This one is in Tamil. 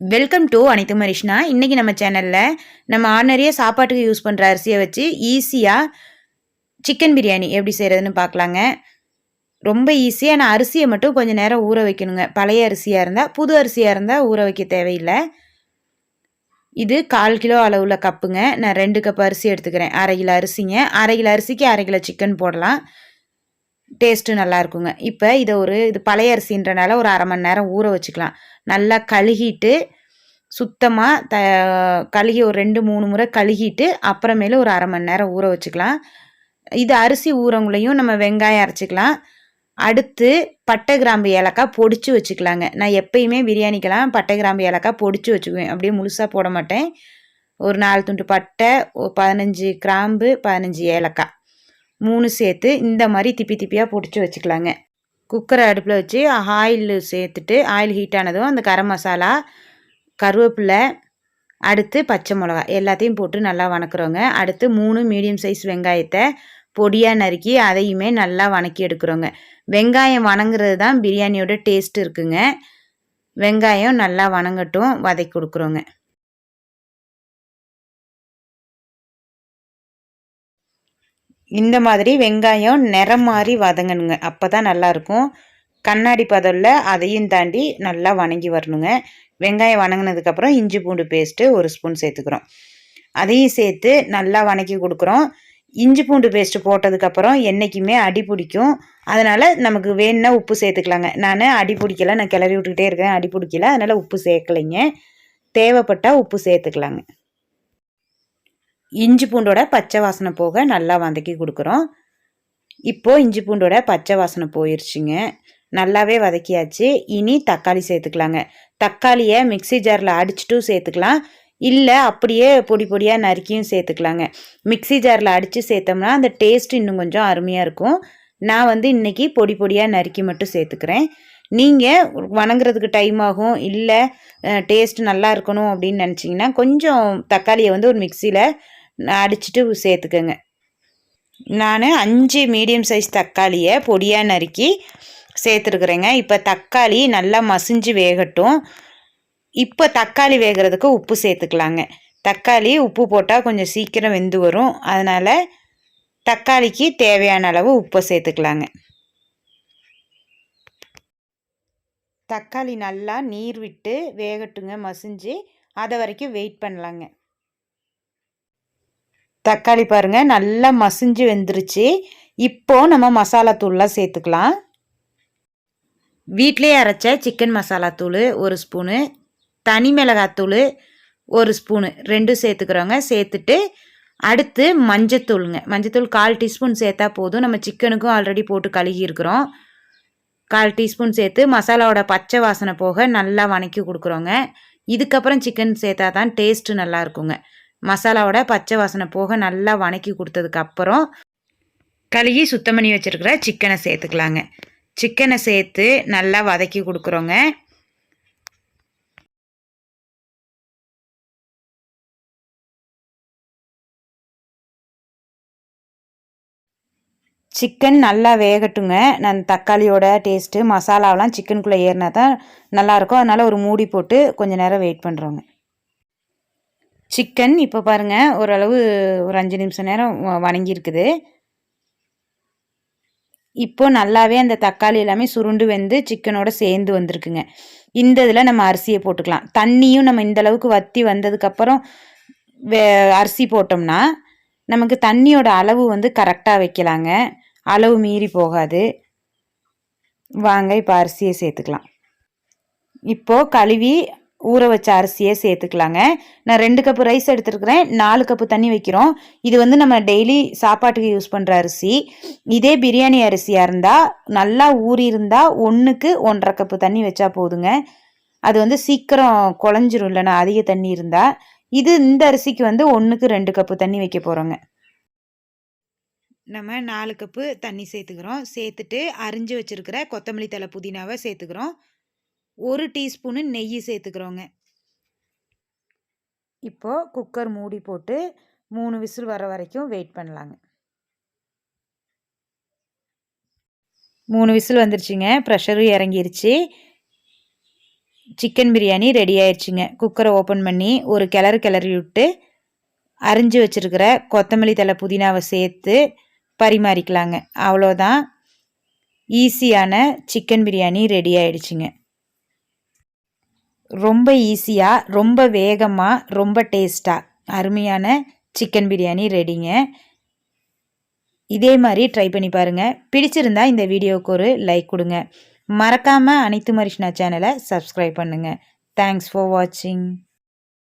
வெல்கம் டு அனைத்து மரிஷ்னா இன்றைக்கி நம்ம சேனலில் நம்ம ஆர்டினரியாக சாப்பாட்டுக்கு யூஸ் பண்ணுற அரிசியை வச்சு ஈஸியாக சிக்கன் பிரியாணி எப்படி செய்கிறதுன்னு பார்க்கலாங்க. ரொம்ப ஈஸியாக நான் அரிசியை மட்டும் கொஞ்சம் நேரம் ஊற வைக்கணுங்க. பழைய அரிசியாக இருந்தால் புது அரிசியாக இருந்தால் ஊற வைக்க தேவையில்லை. இது கால் கிலோ அளவில் கப்புங்க. நான் ரெண்டு கப் அரிசி எடுத்துக்கிறேன். அரை கிலோ அரிசிங்க. அரை கிலோ அரிசிக்கு அரை கிலோ சிக்கன் போடலாம். டேஸ்ட்டு நல்லா இருக்குங்க இப்போ இதை ஒரு இது பழைய அரிசின்றனால ஒரு அரை மணி நேரம் ஊற வச்சுக்கலாம். நல்லா கழுகிட்டு சுத்தமாக த கழுகி ஒரு ரெண்டு மூணு முறை கழுகிட்டு அப்புறமேலு ஒரு அரை மணி நேரம் ஊற வச்சுக்கலாம். இது அரிசி ஊறவங்களையும் நம்ம வெங்காயம் அரைச்சிக்கலாம். அடுத்து பட்டை கிராம்பு ஏலக்காய் பொடிச்சு வச்சுக்கலாங்க. நான் எப்பயுமே பிரியாணிக்கெல்லாம் பட்டை கிராம்பு ஏலக்காய் பொடிச்சு வச்சுக்குவேன். அப்படியே முழுசாக போட மாட்டேன். ஒரு நாலு துண்டு பட்டை பதினஞ்சு கிராம்பு பதினஞ்சு ஏலக்காய். மூணு சேர்த்து இந்த மாதிரி திப்பி திப்பியாக பிடிச்சி வச்சுக்கலாங்க. குக்கரை அடுப்பில் வச்சு ஆயில் சேர்த்துட்டு ஆயில் ஹீட் ஆனதும் அந்த கரம் மசாலா கருவேப்பிலை அடுத்து பச்சை மிளகா எல்லாத்தையும் போட்டு நல்லா வணக்குறோங்க. அடுத்து மூணு மீடியம் சைஸ் வெங்காயத்தை பொடியாக நறுக்கி அதையுமே நல்லா வணக்கி எடுக்கிறோங்க. வெங்காயம் வணங்குறது தான் பிரியாணியோட டேஸ்ட் இருக்குங்க. வெங்காயம் நல்லா வணங்கட்டும் வதக்கி கொடுக்குறோங்க. இந்த மாதிரி வெங்காயம் நிறம் மாறி வதங்கணுங்க. அப்போ தான் நல்லாயிருக்கும். கண்ணாடி பதவில் அதையும் தாண்டி நல்லா வணங்கி வரணுங்க. வெங்காயம் வணங்கினதுக்கப்புறம் இஞ்சி பூண்டு பேஸ்ட்டு ஒரு ஸ்பூன் சேர்த்துக்கிறோம். அதையும் சேர்த்து நல்லா வணக்கி கொடுக்குறோம். இஞ்சி பூண்டு பேஸ்ட்டு போட்டதுக்கப்புறம் என்றைக்குமே அடி பிடிக்கும். அதனால் நமக்கு வேணுன்னா உப்பு சேர்த்துக்கலாங்க. நான் அடி பிடிக்கல நான் கிளறி விட்டுக்கிட்டே இருக்கேன் அடி பிடிக்கல அதனால் உப்பு சேர்க்கலைங்க. தேவைப்பட்டால் உப்பு சேர்த்துக்கலாங்க. இஞ்சி பூண்டோட பச்சை வாசனை போக நல்லா வதக்கி கொடுக்குறோம். இப்போது இஞ்சி பூண்டோட பச்சை வாசனை போயிடுச்சுங்க நல்லாவே வதக்கியாச்சு. இனி தக்காளி சேர்த்துக்கலாங்க. தக்காளியை மிக்சி ஜாரில் அடிச்சுட்டும் சேர்த்துக்கலாம். இல்லை அப்படியே பொடி பொடியாக நறுக்கியும் சேர்த்துக்கலாங்க. மிக்சி ஜாரில் அடித்து சேர்த்தோம்னா அந்த டேஸ்ட் இன்னும் கொஞ்சம் அருமையாக இருக்கும். நான் வந்து இன்றைக்கி பொடி பொடியாக நறுக்கி மட்டும் சேர்த்துக்கிறேன். நீங்கள் வணங்குறதுக்கு டைம் ஆகும். இல்லை டேஸ்ட் நல்லா இருக்கணும் அப்படின்னு நினச்சிங்கன்னா கொஞ்சம் தக்காளியை வந்து ஒரு மிக்சியில் அடிச்சுட்டு சேர்த்துக்கோங்க. நான் அஞ்சு மீடியம் சைஸ் தக்காளியை பொடியாக நறுக்கி சேர்த்துருக்குறேங்க. இப்போ தக்காளி நல்லா மசிஞ்சு வேகட்டும். இப்போ தக்காளி வேகிறதுக்கு உப்பு சேர்த்துக்கலாங்க. தக்காளி உப்பு போட்டால் கொஞ்சம் சீக்கிரம் வெந்து வரும். அதனால் தக்காளிக்கு தேவையான அளவு உப்பை சேர்த்துக்கலாங்க. தக்காளி நல்லா நீர் விட்டு வேகட்டுங்க மசிஞ்சு. அதை வரைக்கும் வெயிட் பண்ணலாங்க. தக்காளி பாருங்கள் நல்லா மசிஞ்சு வெந்துருச்சு. இப்போது நம்ம மசாலா தூள்லாம் சேர்த்துக்கலாம். வீட்டிலே அரைச்ச சிக்கன் மசாலா தூள் ஒரு ஸ்பூனு தனி மிளகாத்தூள் ஒரு ஸ்பூனு ரெண்டும் சேர்த்துக்கிறோங்க. சேர்த்துட்டு அடுத்து மஞ்சத்தூளுங்க மஞ்சத்தூள் கால் டீஸ்பூன் சேர்த்தா போதும். நம்ம சிக்கனுக்கும் ஆல்ரெடி போட்டு கழுகி இருக்கிறோம் கால் டீஸ்பூன் சேர்த்து மசாலாவோட பச்சை வாசனை போக நல்லா வணக்கி கொடுக்குறோங்க. இதுக்கப்புறம் சிக்கன் சேர்த்தா தான் டேஸ்ட்டு நல்லா இருக்குங்க. மசாலாவோட பச்சை வாசனை போக நல்லா வணக்கி கொடுத்ததுக்கப்புறம் கழுகி சுத்தம் பண்ணி வச்சுருக்கிற சிக்கனை சேர்த்துக்கலாங்க. சிக்கனை சேர்த்து நல்லா வதக்கி கொடுக்குறோங்க. சிக்கன் நல்லா வேகட்டுங்க. நான் தக்காளியோட டேஸ்ட்டு மசாலாவெலாம் சிக்கனுக்குள்ளே ஏறினா தான் நல்லாயிருக்கும். அதனால் ஒரு மூடி போட்டு கொஞ்சம் நேரம் வெயிட் பண்ணுறோங்க சிக்கன் இப்போ பாருங்கள் ஓரளவு ஒரு அஞ்சு நிமிஷம் நேரம் வணங்கியிருக்குது. இப்போ நல்லாவே அந்த தக்காளி எல்லாமே சுருண்டு வெந்து சிக்கனோட சேர்ந்து வந்திருக்குங்க. இந்த இதில் நம்ம அரிசியை போட்டுக்கலாம். தண்ணியும் நம்ம இந்த அளவுக்கு வற்றி வந்ததுக்கப்புறம் வே அரிசி போட்டோம்னா நமக்கு தண்ணியோட அளவு வந்து கரெக்டாக வைக்கலாங்க. அளவு மீறி போகாது. வாங்க இப்போ அரிசியை சேர்த்துக்கலாம். இப்போது கழுவி ஊற வச்ச அரிசியை சேர்த்துக்கலாங்க. நான் ரெண்டு கப்பு ரைஸ் எடுத்துருக்கிறேன் நாலு கப்பு தண்ணி வைக்கிறோம். இது வந்து நம்ம டெய்லி சாப்பாட்டுக்கு யூஸ் பண்ணுற அரிசி. இதே பிரியாணி அரிசியாக இருந்தால் நல்லா ஊறி இருந்தால் ஒன்றுக்கு ஒன்றரை கப்பு தண்ணி வச்சா போதுங்க. அது வந்து சீக்கிரம் குழஞ்சிரும் இல்லைனா அதிக தண்ணி இருந்தால் இது இந்த அரிசிக்கு வந்து ஒன்றுக்கு ரெண்டு கப்பு தண்ணி வைக்க போகிறோங்க நம்ம நாலு கப்பு தண்ணி சேர்த்துக்கிறோம். சேர்த்துட்டு அரிஞ்சு வச்சுருக்கிற கொத்தமல்லி தலை புதினாவை சேர்த்துக்கிறோம். ஒரு டீஸ்பூனு நெய் சேர்த்துக்கிறோங்க. இப்போது குக்கர் மூடி போட்டு மூணு விசில் வர வரைக்கும் வெயிட் பண்ணலாங்க. மூணு விசில் வந்துருச்சுங்க. ப்ரெஷரும் இறங்கிருச்சு. சிக்கன் பிரியாணி ரெடி ஆயிடுச்சுங்க குக்கரை ஓப்பன் பண்ணி ஒரு கிளறு கிளறி விட்டு அரிஞ்சு வச்சுருக்கிற கொத்தமல்லி தலை புதினாவை சேர்த்து பரிமாறிக்கலாங்க. அவ்வளோதான். ஈஸியான சிக்கன் பிரியாணி ரெடி ஆயிடுச்சுங்க. ரொம்ப ஈஸியாக ரொம்ப வேகமாக ரொம்ப டேஸ்ட்டாக அருமையான சிக்கன் பிரியாணி ரெடிங்க இதே மாதிரி ட்ரை பண்ணி பாருங்கள் பிடிச்சிருந்தா இந்த வீடியோவுக்கு ஒரு லைக் கொடுங்க. மறக்காமல் அனைத்து மரிஷ்னா சேனலை சப்ஸ்கிரைப் பண்ணுங்கள் தேங்க்ஸ் ஃபார் வாட்சிங்